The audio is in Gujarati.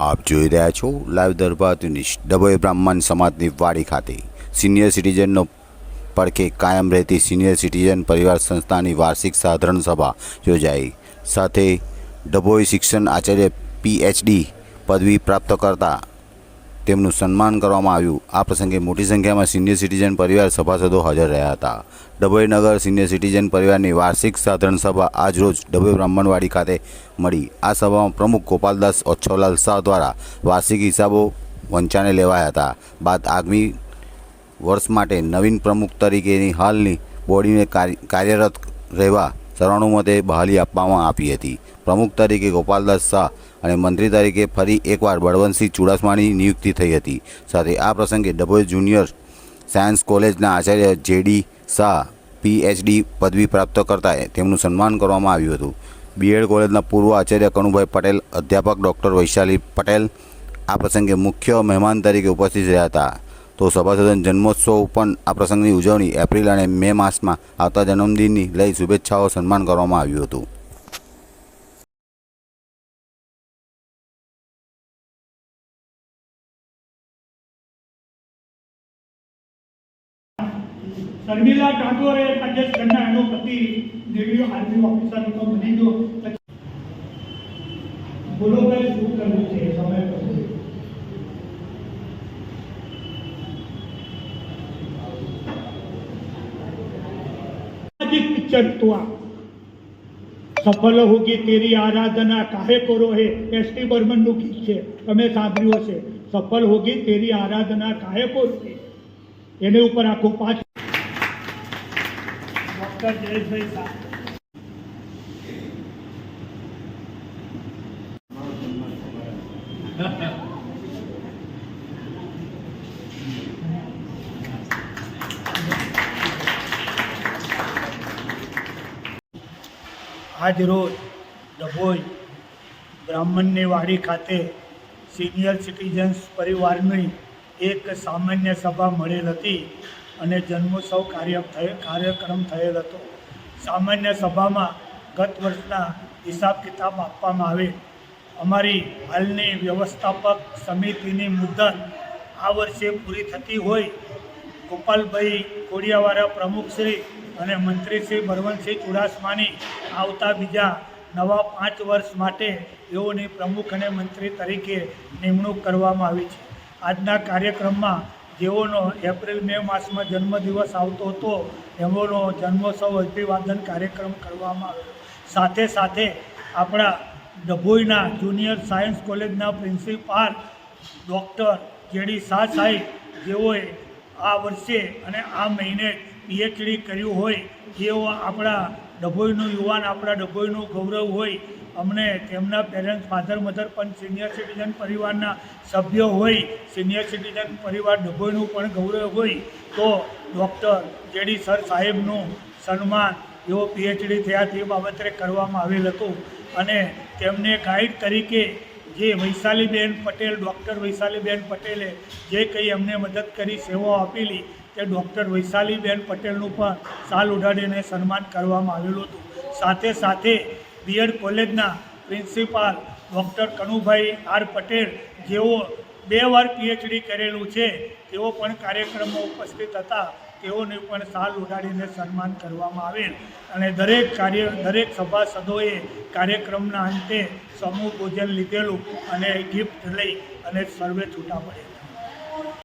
આપ જોઈ રહ્યા છો લાઈવ દરબાર ન્યૂઝ. ડભોઈ બ્રાહ્મણ સમાજની વાડી ખાતે સિનિયર સિટીઝનનો પડખે કાયમ રહેતી સિનિયર સિટીઝન પરિવાર સંસ્થાની વાર્ષિક સાધારણ સભા યોજાઈ. સાથે ડભોઈ શિક્ષણ આચાર્ય પીએચડી પદવી પ્રાપ્ત કરતા તેમનું સન્માન કરવામાં આવ્યું. આ પ્રસંગે મોટી સંખ્યામાં સિનિયર સિટીઝન પરિવાર સભાસદો હાજર રહ્યા હતા. ડભોઈનગર સિનિયર સિટીઝન પરિવારની વાર્ષિક સાધારણ સભા આજરોજ ડભોઈ બ્રાહ્મણવાડી ખાતે મળી. આ સભામાં પ્રમુખ ગોપાલદાસ ઓચ્છવલાલ શાહ દ્વારા વાર્ષિક હિસાબો વંચાને લેવાયા હતા. બાદ આગામી વર્ષ માટે નવીન પ્રમુખ તરીકેની હાલની બોડીને કાર્ય- કાર્યરત રહેવા સર્વાનુમતે બહાલી આપવામાં આપી હતી. પ્રમુખ તરીકે ગોપાલદાસ શાહ અને મંત્રી તરીકે ફરી એકવાર બળવંતસિંહ ચુડાસમાની નિયુક્તિ થઈ હતી. સાથે આ પ્રસંગે ડભોઈ જુનિયર સાયન્સ કોલેજના આચાર્ય જેડી શાહ પીએચડી પદવી પ્રાપ્ત કરતા તેમનું સન્માન કરવામાં આવ્યું હતું. બીએડ કોલેજના પૂર્વ આચાર્ય કણુભાઈ પટેલ, અધ્યાપક ડૉક્ટર વૈશાલી પટેલ આ પ્રસંગે મુખ્ય મહેમાન તરીકે ઉપસ્થિત રહ્યા હતા. તો સભાસદન જન્મોત્સવ પણ આ પ્રસંગની ઉજવણી એપ્રિલ અને મે માસમાં આવતા જન્મદિનની લઈ શુભેચ્છાઓ સન્માન કરવામાં આવ્યું હતું. શર્મિલા ટાગોરે રાજેશ એનો પતિ દેવીઓ આર્મી ઓફિસર તો બની ગયો. બોલો ભાઈ, શું કરવું છે? સમય પછી सामाजिक पिक्चर तो आ સફળ હોગી તેરી આરાધના કાહે કરો હે એસટી બર્મન નું ગીત છે તમે સાંભળ્યું હશે સફળ હોગી તેરી આરાધના કાહે કરો હે એને ઉપર આખું પાંચ ડોક્ટર જયેશભાઈ શાહ આજ રોજ ડભોઈ બ્રાહ્મણની વાડી ખાતે સિનિયર સિટીઝન્સ પરિવારની એક સામાન્ય સભા મળેલ હતી અને જન્મોત્સવ કાર્ય થયે, કાર્યક્રમ થયેલ હતો. સામાન્ય સભામાં ગત વર્ષના હિસાબ કિતાબ આપવામાં આવે. અમારી હાલની વ્યવસ્થાપક સમિતિની મુદત આ વર્ષે પૂરી થતી હોય. ગોપાલભાઈ કોડિયાવાળા પ્રમુખશ્રી અને મંત્રી શ્રી બળવંતસિંહ ચુડાસમાની આવતા બીજા નવા પાંચ વર્ષ માટે તેઓની પ્રમુખ અને મંત્રી તરીકે નિમણૂક કરવામાં આવી છે. આજના કાર્યક્રમમાં જેઓનો એપ્રિલ મે માસમાં જન્મદિવસ આવતો હતો, એમનો જન્મોત્સવ અભિવાદન કાર્યક્રમ કરવામાં આવ્યો. સાથે સાથે આપણા ડભોઈના જુનિયર સાયન્સ કોલેજના principal doctor J D Shah સાહેબ, જેઓએ આ વર્ષે અને આ મહિને પીએચડી કર્યું હોય, તેઓ આપણા ડભોઈનું યુવાન, આપણા ડભોઈનું ગૌરવ હોય, અમને તેમના પેરેન્ટ્સ, ફાધર, મધર પણ સિનિયર સિટીઝન પરિવારના સભ્યો હોય, સિનિયર સિટીઝન પરિવાર ડભોઈનું પણ ગૌરવ હોય, તો ડૉક્ટર જેડી સર સાહેબનું સન્માન એવો પીએચડી થયા તે બાબતે કરવામાં આવેલ હતું. અને તેમને ગાઈડ તરીકે જે વૈશાલીબેન પટેલ, ડૉક્ટર વૈશાલીબેન પટેલે જે કંઈ અમને મદદ કરી, સેવાઓ આપેલી તે ડૉક્ટર વૈશાલીબેન પટેલનું પણ સાલ ઉડાડીને સન્માન કરવામાં આવેલું હતું. સાથે સાથે બીએડ કોલેજના principal doctor Kanubhai R Patel, જેઓ બે વાર પીએચડી કરેલું છે, તેઓ પણ કાર્યક્રમમાં ઉપસ્થિત હતા. તેઓને પણ સાલ ઉડાડીને સન્માન કરવામાં આવેલ. અને દરેક કાર્ય, દરેક સભાસદોએ કાર્યક્રમના અંતે સમૂહ ભોજન લીધેલું અને ગિફ્ટ લઈ અને સર્વે છૂટા પડેલા